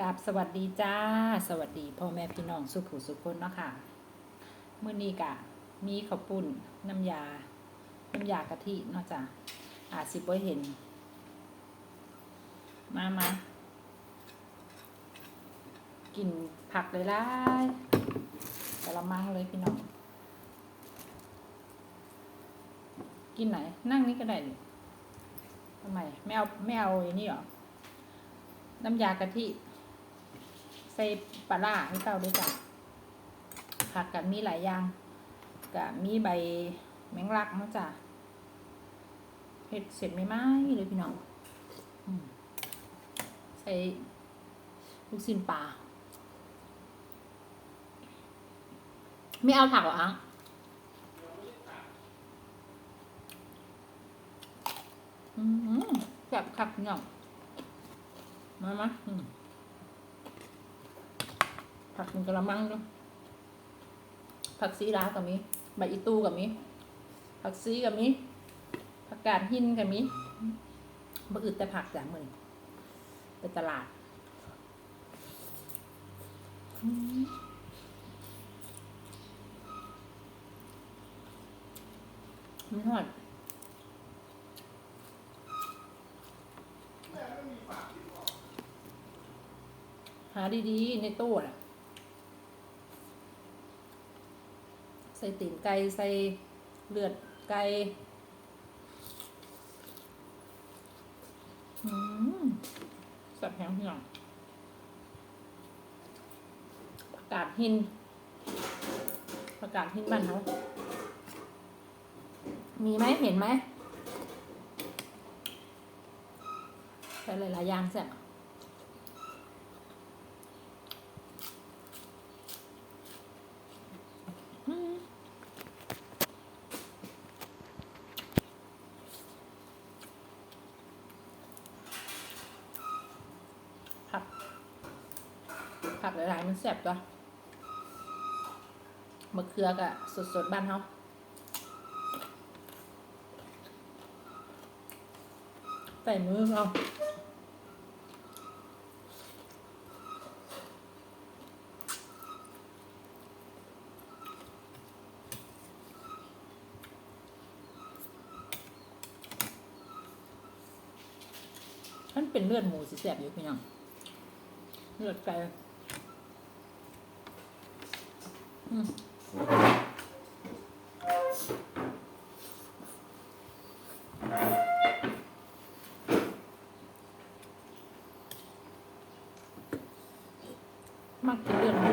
กราบสวัสดีจ้า สวัสดีพ่อแม่พี่น้องสุขุสุขคนเนาะค่ะเมื่อนี้กะ มีข้าวปุ้นน้ำยา น้ำยากะทิเนาะจ้ะอาจสิบ่เห็น มามากินผักเลยล่ะกะละมังเลยพี่น้อง กินไหน นั่งนี่ก็ได้ทำไมไม่เอาไม่เอาไอ้นี่หรอน้ำยากะทิ ใส่ปลาร้าให้เต้าด้วยจ้ะผักกับมีหลายอย่างกับมีใบแมงลักนาะจ้ะเห็ดเสร็จไม่ไหมเลยพี่น้องใส่ลูกชิ้นปลาไม่เอาผักหรออังอืมแบบคักพี่น้องมามาอืม ผักมันกระมังด้วยผักซีรากับมีใบอีตูกับมีผักซีกับมีผักกาดหินกับมีบะอึดแต่ผักจากมือไปตลาดอืมมันทอดหาดีๆ ในตู้น่ะ ใส่ตีนไก่ใส่เลือดไก่อืมสับแห้งพี่น้องผักกาดหินผักกาดหินบ้านเขามีไหมเห็นไหมใส่หลายๆอย่างแซ่บผั ผักหลายๆมันแซ่บตัวมะเขือกะสดๆบ้านเขาใส่มือเอามันเป็นเลือดหมูสิแซ่บอยู่พี่น้องเลือดไก่อื มมักกินเลือดหมู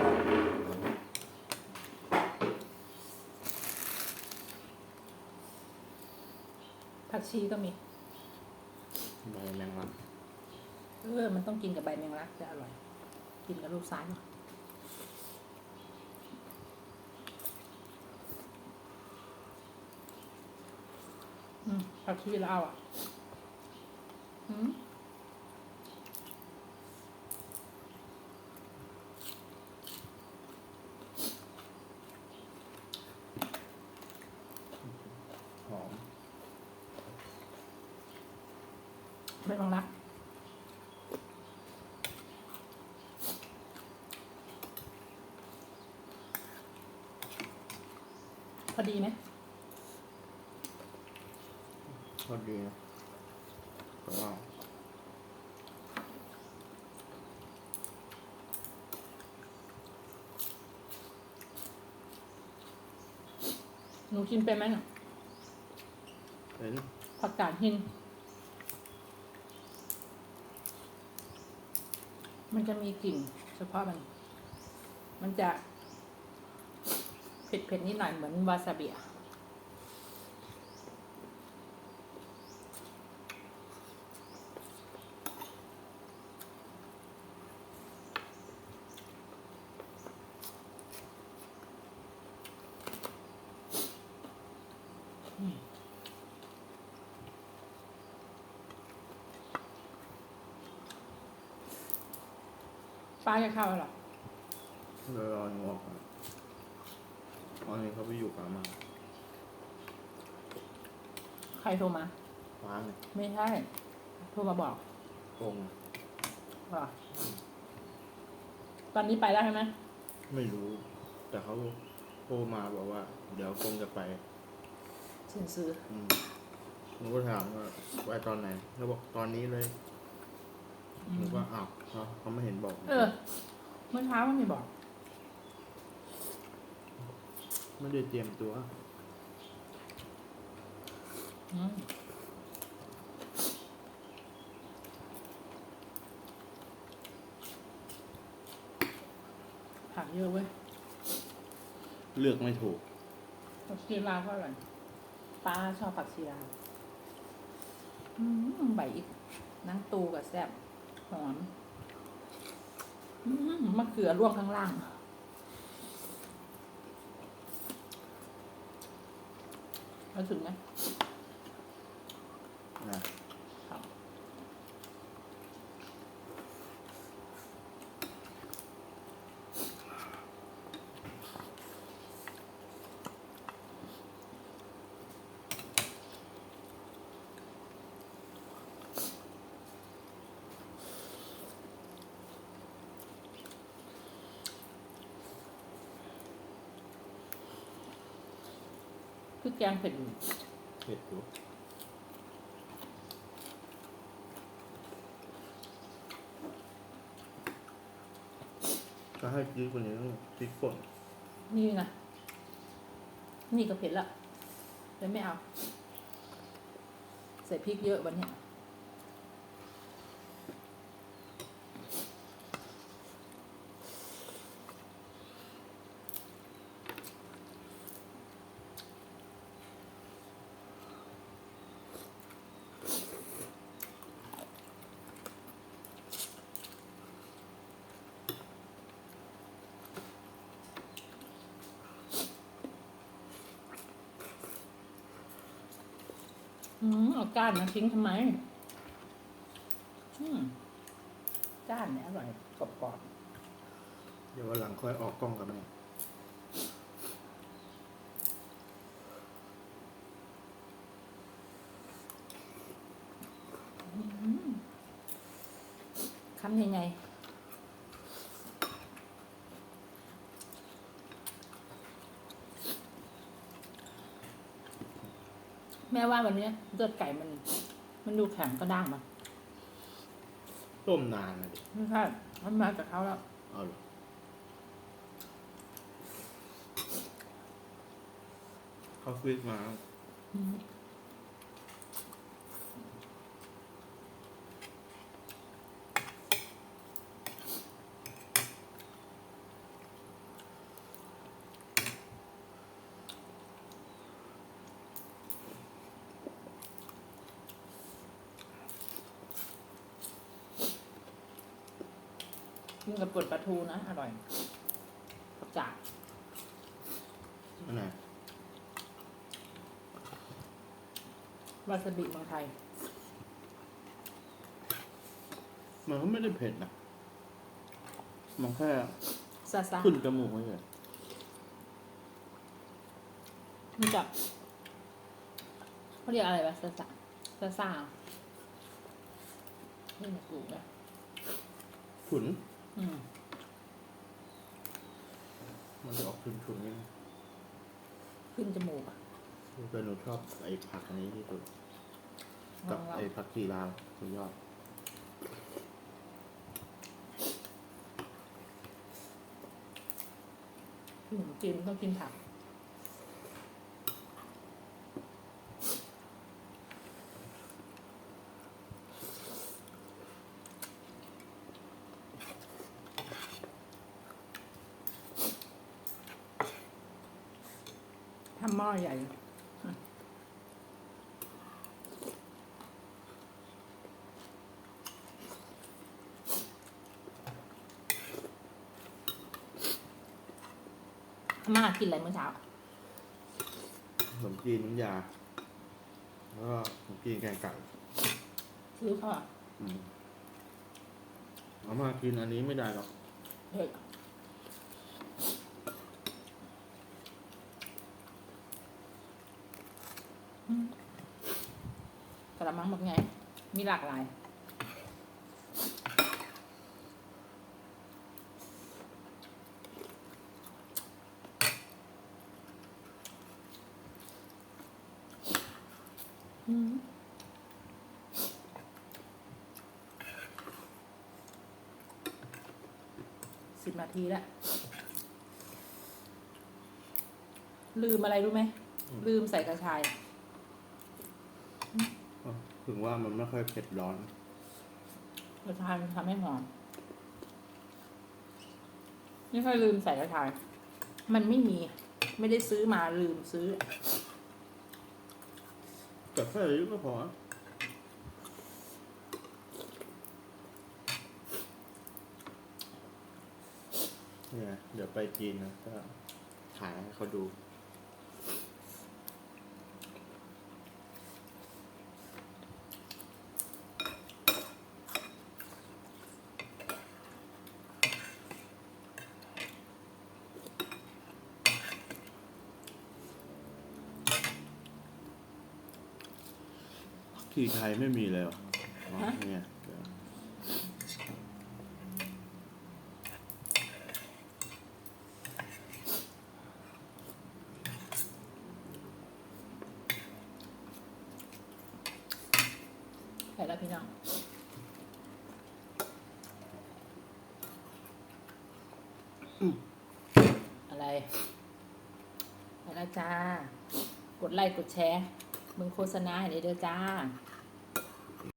ผักชีก็มี ใบแมงลัก เออ มันต้องกินกับใบแมงลักจะอร่อย กินกับลูกซ้ายเนาะอืม ผักชีเราวอะอืมหอมใบแมงลักพอดีไหม ก็ ดีนะแต่ว่าหนูกินเป็นไหมเนี่ยเป็นผักกาดหิน มันจะมีกลิ่นเฉพาะมัน มันจะเผ็ดๆนิดหน่อยเหมือนวาซาบิอะ ป้าจะเข้าแล้วเหรอเลยรอหนูออกก่อนตอนนี้เขาไปอยู่กับอามาใครโทรมาฟ้าไงไม่ใช่ โทรมาบอกโกงอะว่าตอนนี้ไปแล้วใช่ไหมไม่รู้ แต่เขาโทรมาบอกว่า เดี๋ยวคงจะไปซื้อซื้อ อืมหนูก็ถามว่าไปตอนไหนเขาบอกตอนนี้เลย อืหนูมก็อ้าวเขาเขาไม่เห็นบอก เออ เมื่อเช้ามันมีบอก ไม่ได้เตรียมตัว อืมผักเยอะเว้ยเลือกไม่ถูก ผักชีลาวก็อร่อยป้าชอบผักชีลาวอืมใบอีกนังตูกับแซ่บ หอมมะเขือร่วงข้างล่างรู้สึกไหม คือแกงเผ็ดอยู่เผ็ดอยู่ก็ให้ซื้อคนนี้ต้องพริกป่นนี่นะ นี่ก็เผ็ดละแต่ไม่เอา ใส่พริกเยอะวันเนี้ อืมเอาก้านมาทิ้งทำไม อืมก้านเนี่ยอร่อยกรอบเดี๋ยววันหลังค่อยออกกล้องกับแม่ๆคำยังไง ม่ว่าวันเนี้ยเลือดไก่มัน มันดูแข็งก็ด้างมันต้มนานนะดิไม่ใช่มันมาจากเขาแล้วเอาเหรอเขาฟิตมา กินกับปดปลาทูนะ อร่อยจากอันไหนวาซาบิเมืองไทย มันก็ไม่ได้เผ็ดนะมันแค่ซาซาขึ้นจมูกเฉยมันจะเขาเรียกอะไรวะซาซาซาซาไม่ถูกนะฉุนอื มมันจะออกฉุนฉุนๆนี่ขึ้นจมูกอะแต่หนูชอบไอ้ผักอันนี้ที่สุดลกัอบงเราไอ้ผักชีลาวสุดยอดอืมกินต้องกินผักำหม้อใหญ่มากินอะไรเมื่อเช้าขนมจีนน้ำยา แล้วก็ขนมจีนแกงไก่ซื้อเขาอะอืมเอามากินอันนี้ไม่ได้หรอกเผ็ด กระมังแบบไง มีหลากหลาย อืมสิบนาทีแล้ว ลืมอะไรรู้ไหม ลืมใส่กระชาย ถึงว่ามันไม่ค่อยเผ็ดร้อนกระชายมันทำให้หอมนี่ค่อยลืมใส่กระชาย มันไม่มี ไม่ได้ซื้อมาลืมซื้อ แต่แค่นี้ก็พอเนี่ยเดี๋ยวไปจีนนะก็ถ่ายให้เขาดู ที่ไทยไม่มีเลยเหรออ๋อเนี่ยเดี๋ยวใส่แล้วพี่น้องอะไรไปแล้วจ้า กดไลค์กดแชร์ มึงโฆษณาให้ได้เด้อจ้า